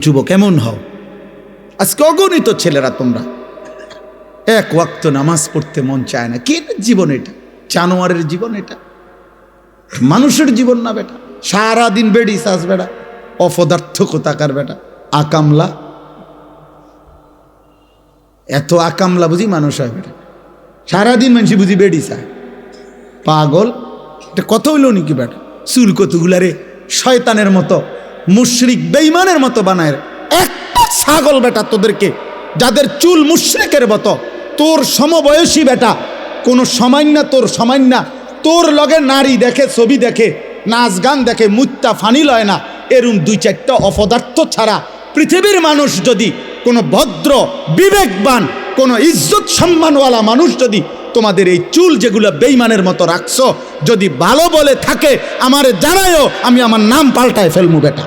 যুব কেমন হও। আজকে অগণিত ছেলেরা তোমরা। এক ওয়াক্ত নামাজ পড়তে মন চায় না। কি জীবন এটা? জানোয়ারের জীবন এটা? মানুষের জীবন না বেটা। সারাদিন বেড়ি সাজ বেড়া। অপদার্থ কোথাকার বেটা। আকামলা। এত আকামলা বুঝি মানুষ হয় বেটা। সারাদিন মানুষ বুঝি বেড়ি চায়। পাগল? এটা কত হইল নাকি বেটা? চুল কতগুলারে শয়তানের মতো। মুশরিক বেইমানের মতো বানায়। একটা ছাগল বেটা তোদেরকে, যাদের চুল মুশরিকের মতো, তোর সমবয়সী বেটা, কোনো সামান্য তোর সামান্য তোর লগে নারী দেখে, ছবি দেখে, নাচ গান দেখে, মুত্তা ফানি লয় না। এরম দুই চারটা অপদার্থ ছাড়া পৃথিবীর মানুষ যদি কোনো ভদ্র, বিবেকবান, কোনো ইজ্জত সম্মানওয়ালা মানুষ যদি তোমাদের এই চুল যেগুলো বেইমানের মতো রাখছো, যদি ভালো বলে থাকে, আমার জানায়ও, আমি আমার নাম পাল্টায় ফেলমু বেটা।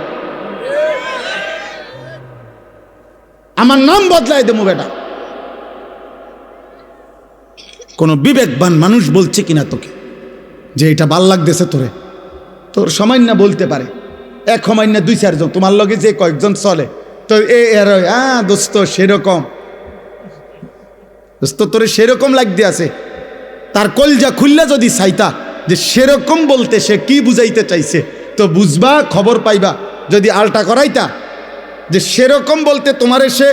আমার নাম বদলায় দেবো বেটা। কোনো বিবেকবান মানুষ বলছে কিনা তোকে? যে এটা ভালো লাগতেছে তোরে। তোর সামান্য বলতে পারে। এক সামান্য দুই চারজন। তোমার লগে যে কয়েকজন চলে, তো এ এর দোস্ত, সেরকম। দোস্ত, তোরে সেরকম লাগতে আছে। তার কলজা খুললে যদি চাইতা, যে সেরকম বলতে সে কি বুঝাইতে চাইছে, তো বুঝবা, খবর পাইবা। যদি আলটা করাইতা যে সেরকম বলতে তোমারে সে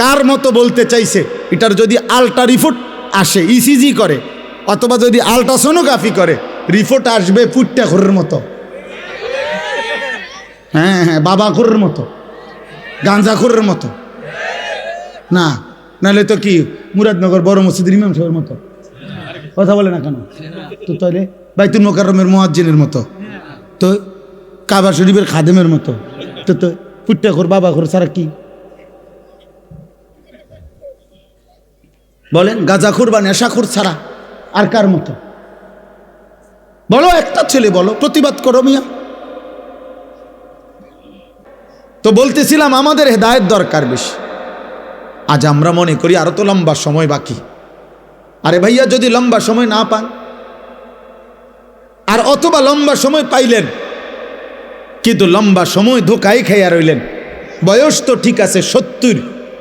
কার মতো বলতে চাইছে? এটার যদি আলটা রিপোর্ট আসে ইসিজি করে, অথবা যদি আলট্রাসোনোগ্রাফি করে রিপোর্ট আসবে ফুটটা ঘরের মতো। হ্যাঁ হ্যাঁ বাবা ঘরের মতো গাঞ্জা ঘরের মতো। না, নাহলে তো কি, মুরাদনগর বড় মসজিদের ইমাম সাহেবের মতো। কথা বলে না কেন? তো তাহলে বাইতুল মোকাররমের মোয়াজ্জিনের মতো। তো কাবা শরীফের খাদেমের মতো। তো তো পুট্টা খোর বাবা খোর সারা কি? বলেন গাজাখুর বা নেশাখুর ছাড়া আর কার মতো? বলো, একটা ছেলে বলো, প্রতিবাদ করো মিয়া। তো বলতেছিলাম, আমাদের হেদায়ত দরকার বেশি। আজ আমরা মনে করি আরও তো লম্বা সময় বাকি। আরে ভাইয়া, যদি লম্বা সময় না পান, আর অথবা লম্বা সময় পাইলেন কিন্তু লম্বা সময় ধোকাই খাইয়া রইলেন। বয়স তো ঠিক আছে সত্তর,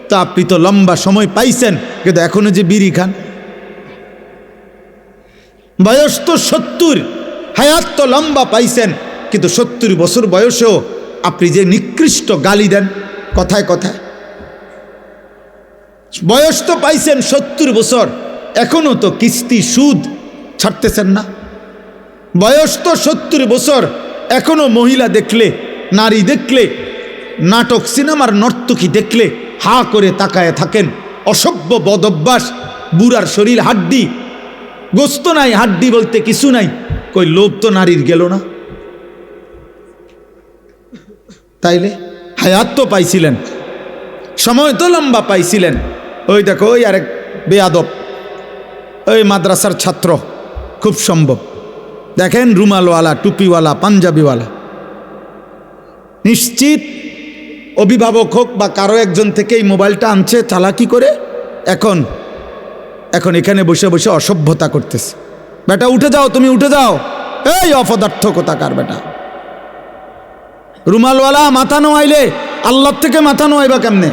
তা আপনি তো লম্বা সময় পাইছেন, কিন্তু এখনও যে বিড়ি খান। বয়স তো সত্তর, হায়াত তো লম্বা পাইছেন, কিন্তু সত্তর বছর বয়সেও আপনি যে নিকৃষ্ট গালি দেন, কথায় কথায়। বয়স তো পাইছেন সত্তর বছর, এখনও তো কিস্তি, সুদ ছাড়তেছেন না। বয়স তো সত্তর বছর এখনও মহিলা দেখলে, নারী দেখলে, নাটক, সিনেমার নর্তকী দেখলে হা করে তাকায় থাকেন। অসভ্য বদভ্যাস, বুড়ার শরীর হাড্ডি, গোস্ত নাই, হাড্ডি বলতে কিছু নাই। কই, লোভ তো নারীর গেল না। তাইলে হায়াত তো পাইছিলেন, সময় তো লম্বা পাইছিলেন। ওই দেখো, ওই আরেক বেয়াদব, ওই মাদ্রাসার ছাত্র, খুব সম্ভব। দেখেন রুমালওয়ালা, টুপিওয়ালা, পাঞ্জাবিওয়ালা। নিশ্চিত অভিভাবক হোক বা কারও একজন থেকে এই মোবাইলটা আনছে, চালাকি করে, এখন এখন এখানে বসে বসে অসভ্যতা করতেছে। বেটা, উঠে যাও, তুমি উঠে যাও। এই অপদার্থ কোথাকার বেটা। রুমালওয়ালা, মাথা নোয়াইলে, আল্লাহ থেকে মাথা নোয়াইবা কেমনে?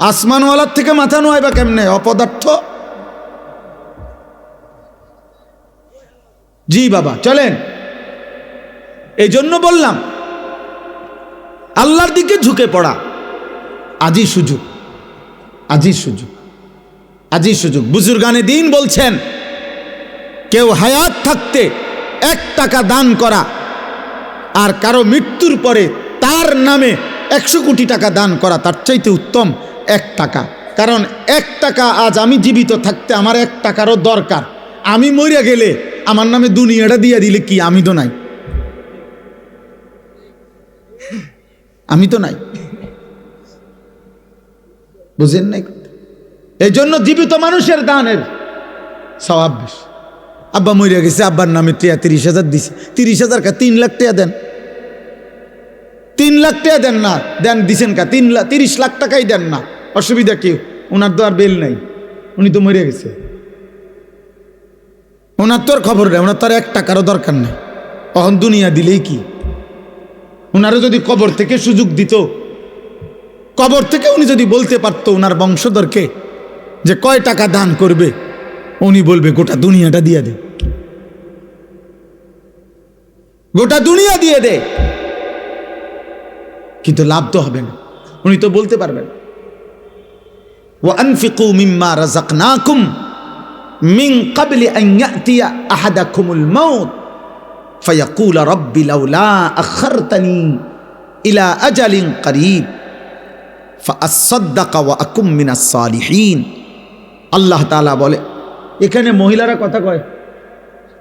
আসমানওয়ালার থেকে মাথা নোয়াইবা কেমনে? অপদার্থ। জি বাবা, চলেন। এই জন্য বললাম, আল্লাহর দিকে ঝুঁকে পড়া। আজই সুযোগ আজই সুযোগ আজই সুযোগ। বুজুর্গানে দিন বলছেন, কেউ হায়াত থাকতে এক টাকা দান করা আর কারও মৃত্যুর পরে তার নামে একশো কোটি টাকা দান করা, তার চাইতে উত্তম এক টাকা। কারণ এক টাকা আজ আমি জীবিত থাকতে আমার এক টাকারও দরকার। আমি মরে গেলে আমার নামে দুনিয়াটা দিয়ে দিলে কি? আমি তো নাই। আমি তো নাই। বুঝেন নাই? এই জন্য জীবিত মানুষের দানের স্বভাব বেশি। আব্বা মরিয়া গেছে, আব্বার নামে টিয়া তিরিশ হাজার দিছে। তিরিশ হাজার কা তিন লাখ টিয়া দেন। তিন লাখ টাকা দেন না। দেন দিছেন কা? তিন লাখ তিরিশ লাখ টাকাই দেন না। অসুবিধা কি? ওনার তো আর বেল নাই। উনি তো মরে গেছে। ওনার তো আর খবর নেই, ওনার তো আর এক টাকারও দরকার নেই। অহন দুনিয়া দিলেই কি? ওনারও যদি কবর থেকে সুযোগ দিত, কবর থেকে উনি যদি বলতে পারত ওনার বংশধরকে যে কয় টাকা দান করবে, উনি বলবে, গোটা দুনিয়াটা দিয়ে দে। গোটা দুনিয়া দিয়ে দে। কিন্তু লাভ তো হবে না। উনি তো বলতে পারবেন। ও আনফিকুমিম্মা রাজাক না من قبل أن يأتي أحدكم الموت فيقول رب لولا أخرتني إلى أجل قريب فأصدق وأكن من الصالحين আল্লাহ তাআলা বলে এখানে মহিলারা কথা কয়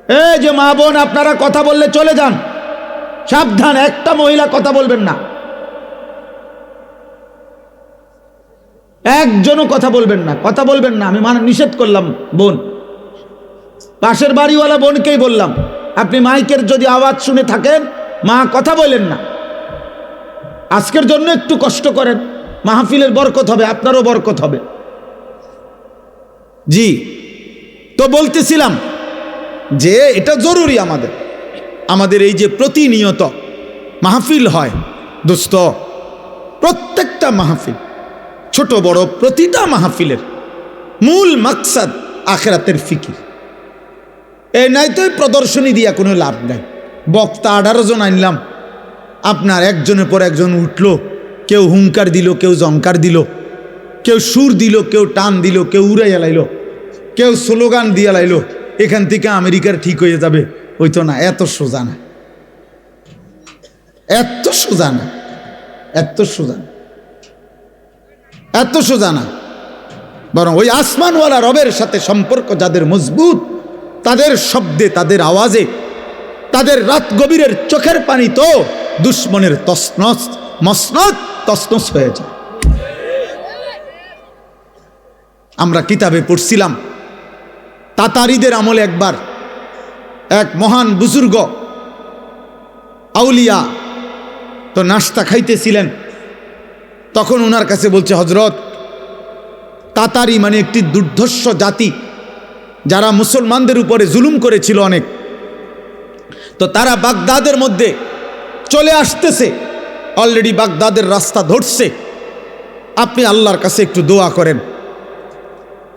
এই যে মা বোন আপনারা কথা বললে চলে যান সাবধান একটা মহিলা কথা বলবেন না একজনও কথা বলবেন না কথা বলবেন না আমি মানে নিষেধ করলাম বোন পাশের বাড়িওয়ালা বোনকেই বললাম, আপনি মাইকের যদি আওয়াজ শুনে থাকেন, মা কথা বলেন না। আজকের জন্য একটু কষ্ট করেন, মাহফিলের বরকত হবে, আপনারও বরকত হবে। জি, তো বলতেছিলাম যে এটা জরুরি আমাদের। আমাদের এই যে প্রতিনিয়ত মাহফিল হয়, দোস্ত, প্রত্যেকটা মাহফিল, ছোট বড় প্রতিটা মাহফিলের মূল মাকসাদ আখেরাতের ফিকির। এই নাই তো প্রদর্শনী দিয়া কোনো লাভ নাই। বক্তা আঠারো জন আনলাম। আপনার একজনের পর একজন উঠল। কেউ হুঙ্কার দিল, কেউ জঙ্কার দিল। কেউ সুর দিল, কেউ টান দিল, কেউ উড়াইয়া লাইল। কেউ স্লোগান দিয়া লাইল, এখান থেকে আমেরিকার ঠিক হয়ে যাবে। ওই তো না, এত সোজা না। এত সোজা না। এত সোজা না। এত সোজা না। বরং ওই আসমানওয়ালা রবের সাথে সম্পর্ক যাদের মজবুত তাদের শব্দে, তাদের আওয়াজে, তাদের রাত গভীরের চোখের পানি তো দুশ্মনের তসনস মসনত তসনস হয়ে যায়। আমরা কিতাবে পড়ছিলাম, তাতারিদের আমলে একবার এক মহান বুজুর্গ আউলিয়া তো নাস্তা খাইতেছিলেন। তখন ওনার কাছে বলছে হজরত তাতারি মানে একটি দুর্ধর্ষ জাতি। যারা মুসলমানদের উপরে জুলুম করেছিল অনেক, তো তারা বাগদাদের মধ্যে চলে আসতেছে। অলরেডি বাগদাদের রাস্তা ধরছে। আপনি আল্লাহর কাছে একটু দোয়া করেন।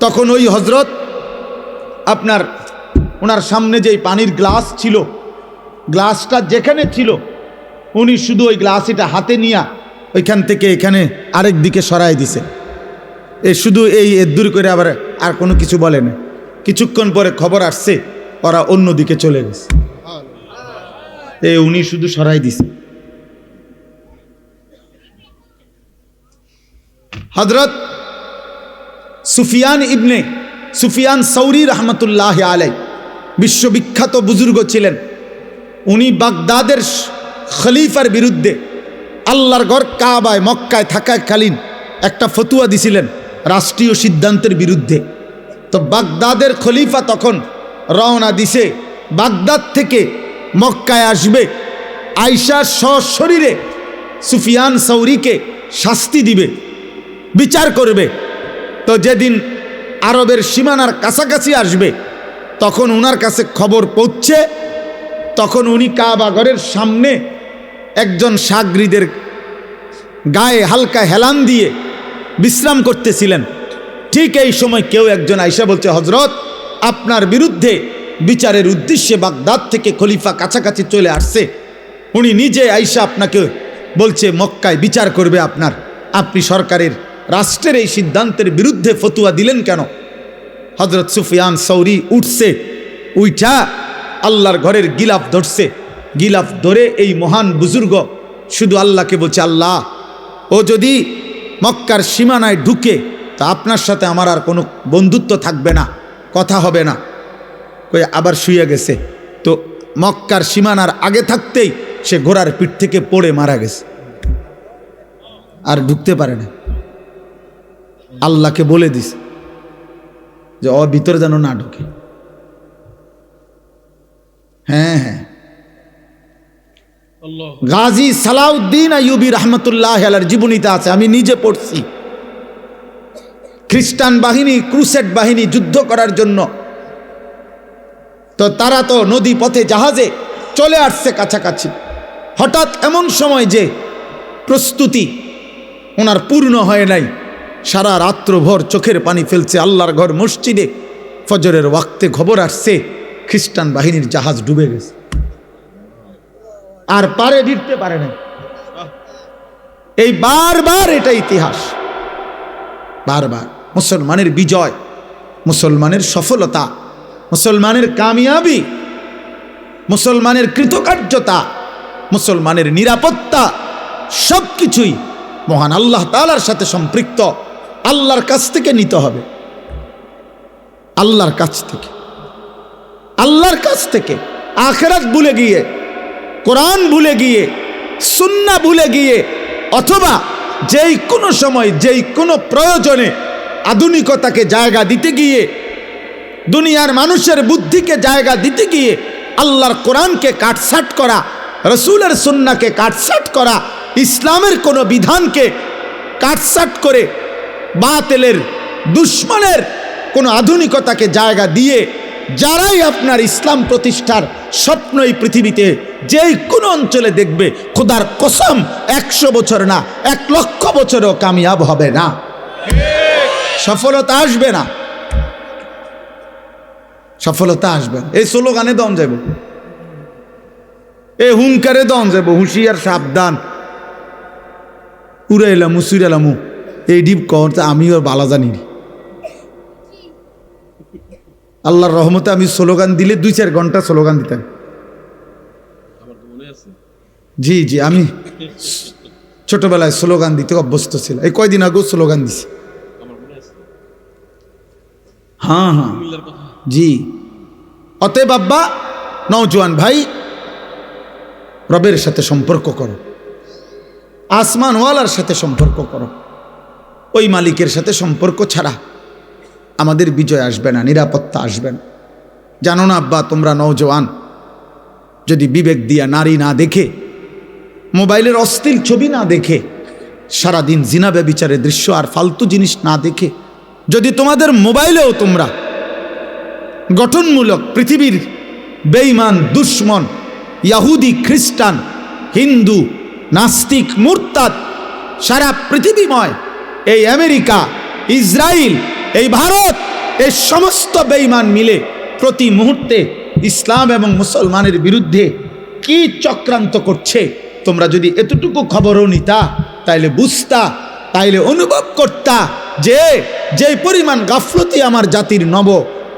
তখন ওই হজরত আপনার, ওনার সামনে যেই পানির গ্লাস ছিল, গ্লাসটা যেখানে ছিল, উনি শুধু ওই গ্লাস এটা হাতে নিয়া ওইখান থেকে এখানে আরেক দিকে সরাই দিছে। এ শুধু এই এর দূর করে আবার আর কোনো কিছু বলে না। কিছুক্ষণ পরে খবর আসছে, ওরা অন্যদিকে চলে গেছে। এ উনি শুধু সরাই দিছে। হজরত সুফিয়ান ইবনে, সুফিয়ান সৌরি রহমতুল্লাহ আলাই বিশ্ববিখ্যাত বুজুর্গ ছিলেন। উনি বাগদাদের খলিফার বিরুদ্ধে আল্লাহর গড় কাবায়, মক্কায় থাকাকালীন একটা ফতুয়া দিছিলেন রাষ্ট্রীয় সিদ্ধান্তের বিরুদ্ধে। তো বাগদাদের খলিফা তখন রওনা দিছে। বাগদাদ থেকে মক্কায় আসবে। আয়সা সশরীরে সুফিয়ান সৌরিকে শাস্তি দিবে, বিচার করবে। তো যেদিন আরবের সীমানার কাছাকাছি আসবে, তখন উনার কাছে খবর পৌঁছে, তখন উনি কাবাগরের সামনে একজন সাগরিদের গায়ে হালকা হেলান দিয়ে বিশ্রাম করতেছিলেন। ঠিক এই সময় কেউ একজন আইসা বলছে হজরত আপনার বিরুদ্ধে বিচারের উদ্দেশ্যে বাগদাদ থেকে খলিফা কাছাকাছি চলে আসছে। উনি নিজে আইসা আপনাকে বলছে, মক্কায় বিচার করবে আপনার। আপনি সরকারের, রাষ্ট্রের এই সিদ্ধান্তের বিরুদ্ধে ফতুয়া দিলেন কেন? হজরত সুফিয়ান সৌরি উঠছে, উইঠা আল্লাহর ঘরের গিলাফ ধরছে। গিলাফ ধরে এই মহান বুজুর্গ শুধু আল্লাহকে বলছে, আল্লাহ, ও যদি মক্কার সীমানায় ঢুকে তা আপনার সাথে আমার আর কোনো বন্ধুত্ব থাকবে না কথা হবে না। কই আবার শুয়ে গেছে। তো মক্কার সীমানার আগে থাকতেই সে ঘোড়ার পিঠ থেকে পড়ে মারা গেছে। আর ঢুকতে পারে না। আল্লাহকে বলে দিস যে অ ভিতরে যেন না ঢুকে। হ্যাঁ হ্যাঁ। গাজী সালাউদ্দিন আইয়ুবি রহমতুল্লাহ আলার জীবনীতে আছে আমি নিজে পড়ছি। খ্রিস্টান বাহিনী ক্রুসেট বাহিনী যুদ্ধ করার জন্য। তো তারা তো নদী পথে জাহাজে চলে আসছে কাছাকাছি। হঠাৎ এমন সময় যে প্রস্তুতি ওনার পূর্ণ হয় নাই, সারা রাত্রভর চোখের পানি ফেলছে আল্লাহর ঘর মসজিদে, ফজরের ওয়াক্তে খবর আসছে, খ্রিস্টান বাহিনীর জাহাজ ডুবে গেছে। আর পারে ভিড়তে পারে না এই বারবার এটা ইতিহাস। বারবার। মুসলমানের বিজয়, মুসলমানের সফলতা, মুসলমানের কামিয়াবি, মুসলমানের কৃতকার্যতা, মুসলমানের নিরাপত্তা সব কিছুই মহান আল্লাহ তালার সাথে সম্পৃক্ত। আল্লাহর কাছ থেকে নিতে হবে। আল্লাহর কাছ থেকে। আল্লাহর কাছ থেকে। আখেরাত ভুলে গিয়ে, কোরআন ভুলে গিয়ে সুন্না ভুলে গিয়ে, অথবা যেই কোনো সময়, যেই কোনো প্রয়োজনে আধুনিকতাকে জায়গা দিতে গিয়ে, দুনিয়ার মানুষের বুদ্ধিকে জায়গা দিতে গিয়ে, আল্লাহর কোরআনকে কাটসাট করা, রসুলের সুন্নাকে কাটসাট করা, ইসলামের কোনো বিধানকে কাটসাট করে বাতেলের, দুশ্মনের কোনো আধুনিকতাকে জায়গা দিয়ে, যারাই আপনার ইসলাম প্রতিষ্ঠার স্বপ্ন এই পৃথিবীতে যেই কোনো অঞ্চলে দেখবে, খোদার কসম, একশো বছর না, এক লক্ষ বছরও কামিয়াব হবে না। সফলতা আসবে না। সফলতা আসবে না। এই স্লোগানে দম যাব এ হুঙ্কারে দম যাব হুঁশিয়ার, সাবধান। উড়ে এলাম উড়াইলাম সুরালামু এই ডিপ কর আমি ওর বালা জানি আল্লাহর রহমতে আমি স্লোগান দিলে দুই চার ঘণ্টা স্লোগান দিতাম। জি জি, আমি ছোটবেলায় স্লোগান দিতে অভ্যস্ত ছিল এই কয়দিন আগেও স্লোগান দিছি। হ্যাঁ হ্যাঁ জি অতএব আব্বা, নওজোয়ান ভাই, রবের সাথে সম্পর্ক করো। আসমানওয়ালার সাথে সম্পর্ক করো। ওই মালিকের সাথে সম্পর্ক ছাড়া আমাদের বিজয় আসবে না, নিরাপত্তা আসবে না। জানো না আব্বা, তোমরা নওজোয়ান, যদি বিবেক দিয়া নারী না দেখে, মোবাইলের অস্থির ছবি না দেখে, সারাদিন জিনা ব্যবিচারের দৃশ্য আর ফালতু জিনিস না দেখে যদি তোমাদের মোবাইলেও তোমরা গঠনমূলক পৃথিবীর বেইমান দুশ্মন, ইয়াহুদি, খ্রিস্টান, হিন্দু, নাস্তিক, মুরতাদ, সারা পৃথিবীময়, এই আমেরিকা ইসরায়েল এই ভারত, এই সমস্ত বেইমান মিলে প্রতি মুহূর্তে ইসলাম এবং মুসলমানের বিরুদ্ধে কি চক্রান্ত করছে, তোমরা যদি এতটুকু খবরও নিতা, তাইলে বুঝতা তাইলে অনুভব করতা যে যে পরিমাণ গাফলতি আমার জাতির নব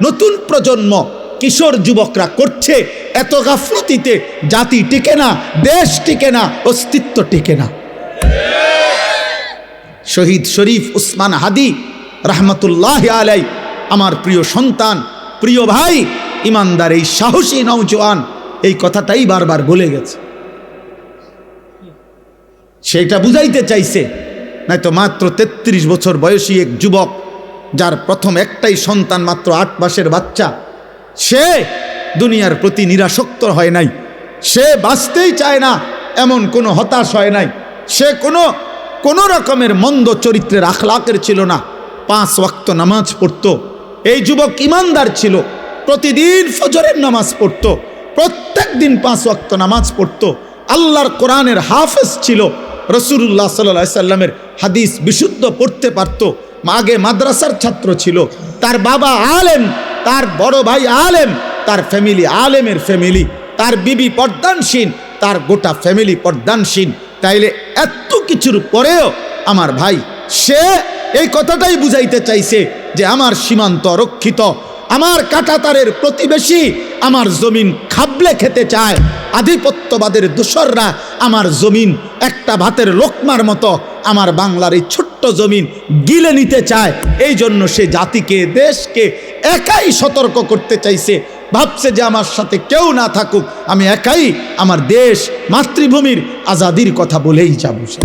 নতুন প্রজন্ম কিশোর যুবকরা করছে, এত গাফলতিতে জাতি টিকে না, দেশ টিকে না, অস্তিত্ব টিকে না। শহীদ শরীফ উসমান হাদি রহমতুল্লাহ আলাই আমার প্রিয় সন্তান, প্রিয় ভাই, ইমানদার এই সাহসী নৌজওয়ান এই কথাটাই বারবার বলে গেছে। সেটা বুঝাইতে চাইছে নয়তো মাত্র ৩৩ বছর বয়সী এক যুবক, যার প্রথম একটাই সন্তান মাত্র আট মাসের বাচ্চা, সে দুনিয়ার প্রতি নিরাসক্ত হয় নাই। সে বাঁচতেই চায় না, এমন কোনো হতাশ হয় নাই। সে কোনো কোনো রকমের মন্দ চরিত্রের আখলাকের ছিল না। পাঁচ ওয়াক্ত নামাজ পড়তো। এই যুবক ইমানদার ছিল। প্রতিদিন ফজরের নামাজ পড়তো। প্রত্যেক দিন পাঁচ ওয়াক্ত নামাজ পড়ত। আল্লাহর কোরআনের হাফেজ ছিল। রসুল্লাহ সাল্লা সাল্লামের হাদিস বিশুদ্ধ পড়তে পারত। আগে মাদ্রাসার ছাত্র ছিল। তার বাবা আলেম, তার বড় ভাই আলেম, তার ফ্যামিলি আলেমের ফ্যামিলি তার বিবি পর্দানসীন, তার গোটা ফ্যামিলি পর্দানসীন। তাইলে এত কিছুর পরেও আমার ভাই, সে এই কথাটাই বুঝাইতে চাইছে যে আমার সীমান্ত রক্ষিত। আমার কাটাতারের প্রতিবেশী আমার জমিন খাবলে খেতে চায়। আধিপত্যবাদের দোসররা আমার জমিন একটা ভাতের লোকমার মতো আমার বাংলার এই ছোট্ট জমিন গিলে নিতে চায়। এই জন্য সে জাতিকে, দেশকে একাই সতর্ক করতে চাইছে। ভাবছে যে আমার সাথে কেউ না থাকুক, আমি একাই আমার দেশ, মাতৃভূমির আজাদির কথা বলেই যাব সে।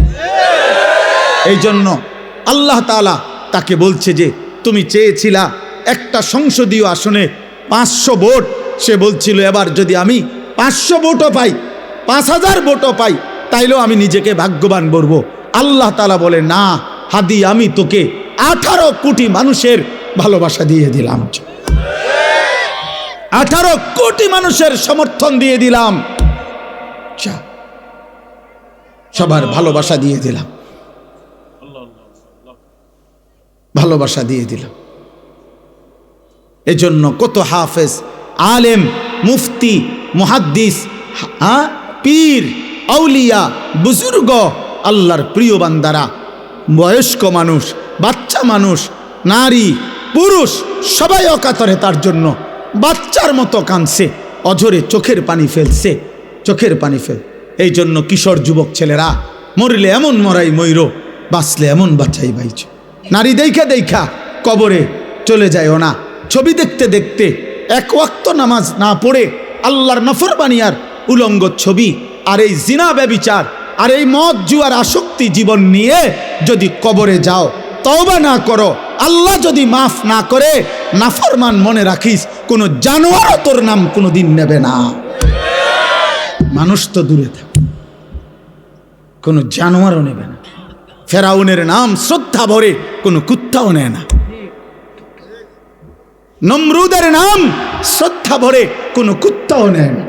এই জন্য আল্লাহ তালা তাকে বলছে যে, তুমি চেয়েছিলা একটা সংসদীয় আসনে পাঁচশো ভোট। সে বলছিল, এবার যদি আমি পাঁচশো ভোটও পাই, পাঁচ হাজার ভোটও পাই, তাইলেও আমি নিজেকে ভাগ্যবান বলব। আল্লাহ তালা বলে, না, হাদি, আমি তোকে আঠারো কোটি মানুষের ভালোবাসা দিয়ে দিলাম। আঠারো কোটি মানুষের সমর্থন দিয়ে দিলাম। সবার ভালোবাসা দিয়ে দিলাম। ভালোবাসা দিয়ে দিলাম। এজন্য কত হাফেজ, আলেম, মুফতি, মুহাদ্দিস পীর, আউলিয়া, বুজুর্গ আল্লাহর প্রিয় বান্দারা, বয়স্ক মানুষ, বাচ্চা মানুষ, নারী, পুরুষ, সবাই অকাতরে তার জন্য বাচ্চার মতো কাঁদছে, অঝরে চোখের পানি ফেলছে, চোখের পানি ফেল। এই জন্য কিশোর যুবক ছেলেরা, মরলে এমন মরাই ময়ূর বাঁচলে এমন বাচ্চাই বাইছ নারী দেখা দেখা কবরে চলে যায় না। ছবি দেখতে দেখতে এক ওয়াক্ত নামাজ না পড়ে আল্লাহর নফরবানিয়ার উলঙ্গ ছবি আর এই জিনা ব্যবিচার আর এই মদ জুয়ার আসক্তি জীবন নিয়ে যদি কবরে যাও, তওবা না করো, আল্লাহ যদি মাফ না করে, নাফরমান মনে রাখিস, কোনো জানোয়ারও তোর নাম কোনো দিন নেবে না। মানুষ তো দূরে থাকে, কোনো জানোয়ারও নেবে না। ফেরাউনের নাম শ্রদ্ধা ভরে কোনো কুত্তাও নেয় না। নমরুদের নাম শ্রদ্ধা ভরে কোনো কুত্তাও নেয় না।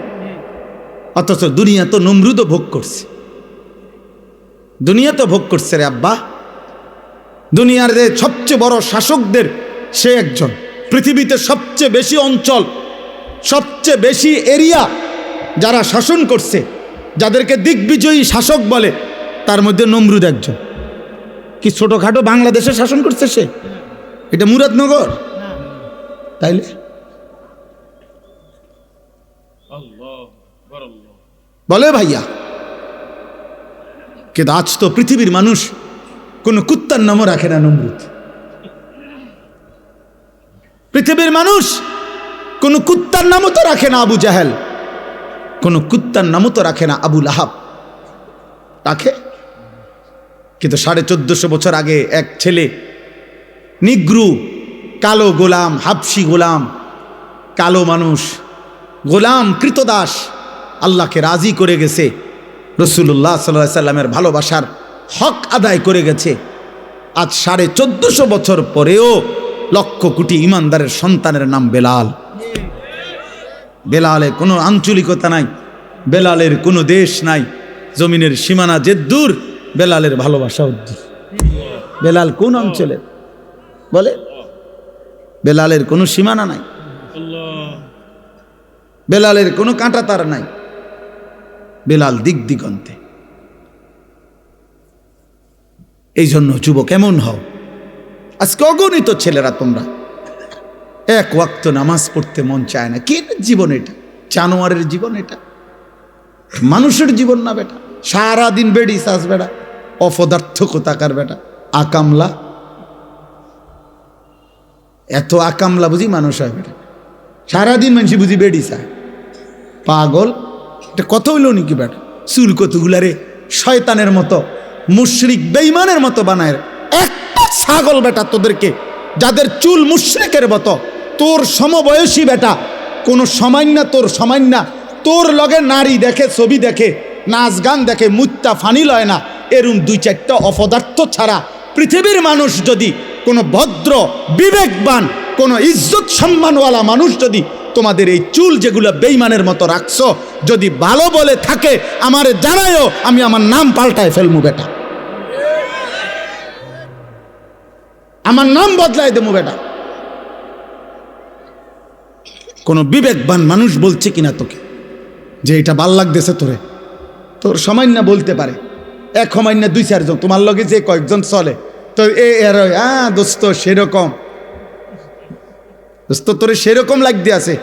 অথচ দুনিয়া তো নমরুদও ভোগ করছে। দুনিয়া তো ভোগ করছে রে আব্বা। দুনিয়ার যে সবচেয়ে বড় শাসকদের সে একজন। পৃথিবীতে সবচেয়ে বেশি অঞ্চল সবচেয়ে বেশি এরিয়া যারা শাসন করছে যাদেরকে দিগ্বিজয়ী শাসক বলে তার মধ্যে নমরুদ একজন। কি ছোটোখাটো বাংলাদেশে শাসন করছে সে? এটা মুরাদনগর? তাইলে? বলে ভাইয়া। কিন্তু আজ তো পৃথিবীর মানুষ, কোনো কুত্তার নামও রাখে না নমরুদ। পৃথিবীর মানুষ, কোনো কুত্তার নামও তো রাখে না আবু জাহেল। কোনো কুত্তার নামও তো রাখে না আবুল আহাব রাখে? কিন্তু সাড়ে চোদ্দশো বছর আগে এক ছেলে, নিগ্রু, কালো গোলাম, হাফসি গোলাম, কালো মানুষ, গোলাম কৃতদাস, আল্লাহকে রাজি করে গেছে। রসুল্লাহ সাল্লাহ সাল্লামের ভালোবাসার হক আদায় করে গেছে। আজ সাড়ে চোদ্দশো বছর পরেও লক্ষ কোটি ইমানদারের সন্তানের নাম বেলাল। বেলালে কোনো আঞ্চলিকতা নাই বেলালের কোনো দেশ নাই জমিনের সীমানা যে দূর বেলালের ভালোবাসা উদ্দূর বেলাল কোন অঞ্চলের বলে? বেলালের কোনো সীমানা নাই। বেলালের কোনো কাঁটা তার নাই। বেলাল দিক দিগন্তে এই জন্য যুবক কেমন হও। আজকে অগণিত ছেলেরা তোমরা। এক ওয়াক্ত নামাজ পড়তে মন চায় না। কে জীবন এটা? জানোয়ারের জীবন এটা? মানুষের জীবন না বেটা। সারাদিন বেড়ি চাষ বেটা অপদার্থ কোথাকার বেটা। আকামলা। এত আকামলা বুঝি মানুষ হয় বেটা। সারাদিন মানুষ বুঝি বেড়ি চায়। পাগল। এটা কত হইল নাকি বেটা চুল কতগুলারে শয়তানের মতো, মুশরিক বেইমানের মতো বানায় একটা ছাগল বেটা তোদেরকে, যাদের চুল মুশরিকের মতো। তোর সমবয়সী বেটা কোনো সামান্য তোর সামান্য তোর লগে নারী দেখে, ছবি দেখে, নাচ গান দেখে, মুত্তা ফানি লয় না। এরম দুই চারটা অপদার্থ ছাড়া পৃথিবীর মানুষ যদি কোনো ভদ্র, বিবেকবান, কোনো ইজ্জত সম্মানওয়ালা মানুষ যদি তোমাদের এই চুল যেগুলো বেইমানের মতো রাখছো, যদি ভালো বলে থাকে, আমার জানায়ও, আমি আমার নাম পাল্টায় ফেলমু, বেটা। আমার নাম বদলায় দেবো, বেটা। কোনো বিবেকবান মানুষ বলছে কিনা তোকে? যে এটা ভালো লাগতেছে তোরে। তোর সামান্য বলতে পারে। এক সামান্য দুই চারজন। তোমার লগে যে কয়েকজন চলে, তো এ হ্যাঁ দোস্ত, সেরকম। দোস্ত তোরে সেরকম লাগতে আছে।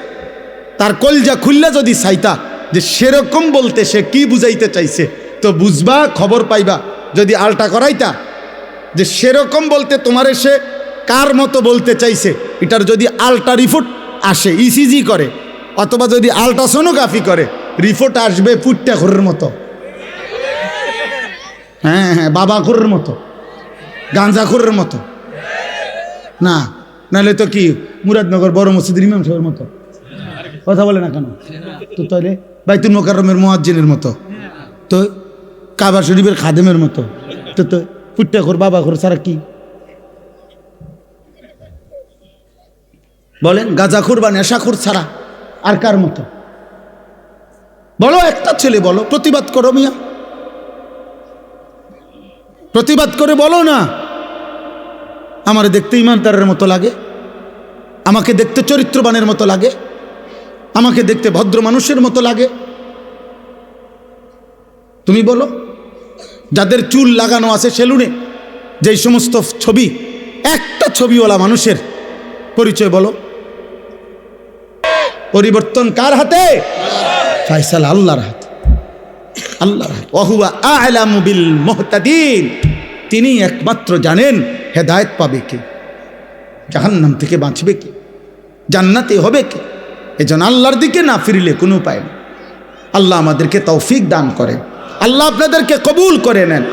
তার কলজা খুললা যদি চাইতা যে সেরকম বলতে সে কি বুঝাইতে চাইছে, তো বুঝবা, খবর পাইবা, যদি আলটা করাইতা যে সেরকম বলতে তোমারে সে কার মতো বলতে চাইছে, এটার যদি আলটা রিপোর্ট আসে ইসিজি করে, অথবা যদি আলট্রাসোনোগ্রাফি করে রিপোর্ট আসবে ফুটটা ঘরের মতো। হ্যাঁ হ্যাঁ বাবা ঘরের মতো গাঞ্জা ঘরের মতো। না, নাহলে তো কি? মুরাদনগর বড় মসজিদের ইমাম সাহেবের মতো। কথা বলে না কেন? তো তাহলে বাইতুল মোকাররমের মোয়াজ্জিনের মতো। তো কাবা শরীফের খাদেমের মতো। তো তো পুট্টা ঘর বাবা ঘর সারা কি? বলেন গাঁজাখুর বা নেশাখুর ছাড়া আর কার মতো? বলো, একটা ছেলে বলো, প্রতিবাদ করো মিয়া। প্রতিবাদ করে বলো না। আমার দেখতে ইমানদারের মতো লাগে। আমাকে দেখতে চরিত্রবানের মতো লাগে, আমাকে দেখতে ভদ্র মানুষের মতো লাগে। তুমি বলো, যাদের চুল লাগানো আছে সেলুনে, যেই সমস্ত ছবি, একটা ছবিওয়ালা মানুষের পরিচয় বলো। পরিবর্তন কার হাতে? ফাইসাল আল্লাহর হাতে। আল্লাহর তিনি একমাত্র জানেন হেদায়েত পাবে কে। জাহান্নাম থেকে বাঁচবে কি? জান্নাতে হবে কি? এজন আল্লাহর দিকে না ফিরলে কোনো উপায় নেই। আল্লাহ আমাদেরকে তৌফিক দান করেন। আল্লাহ আপনাদেরকে কবুল করে নেন।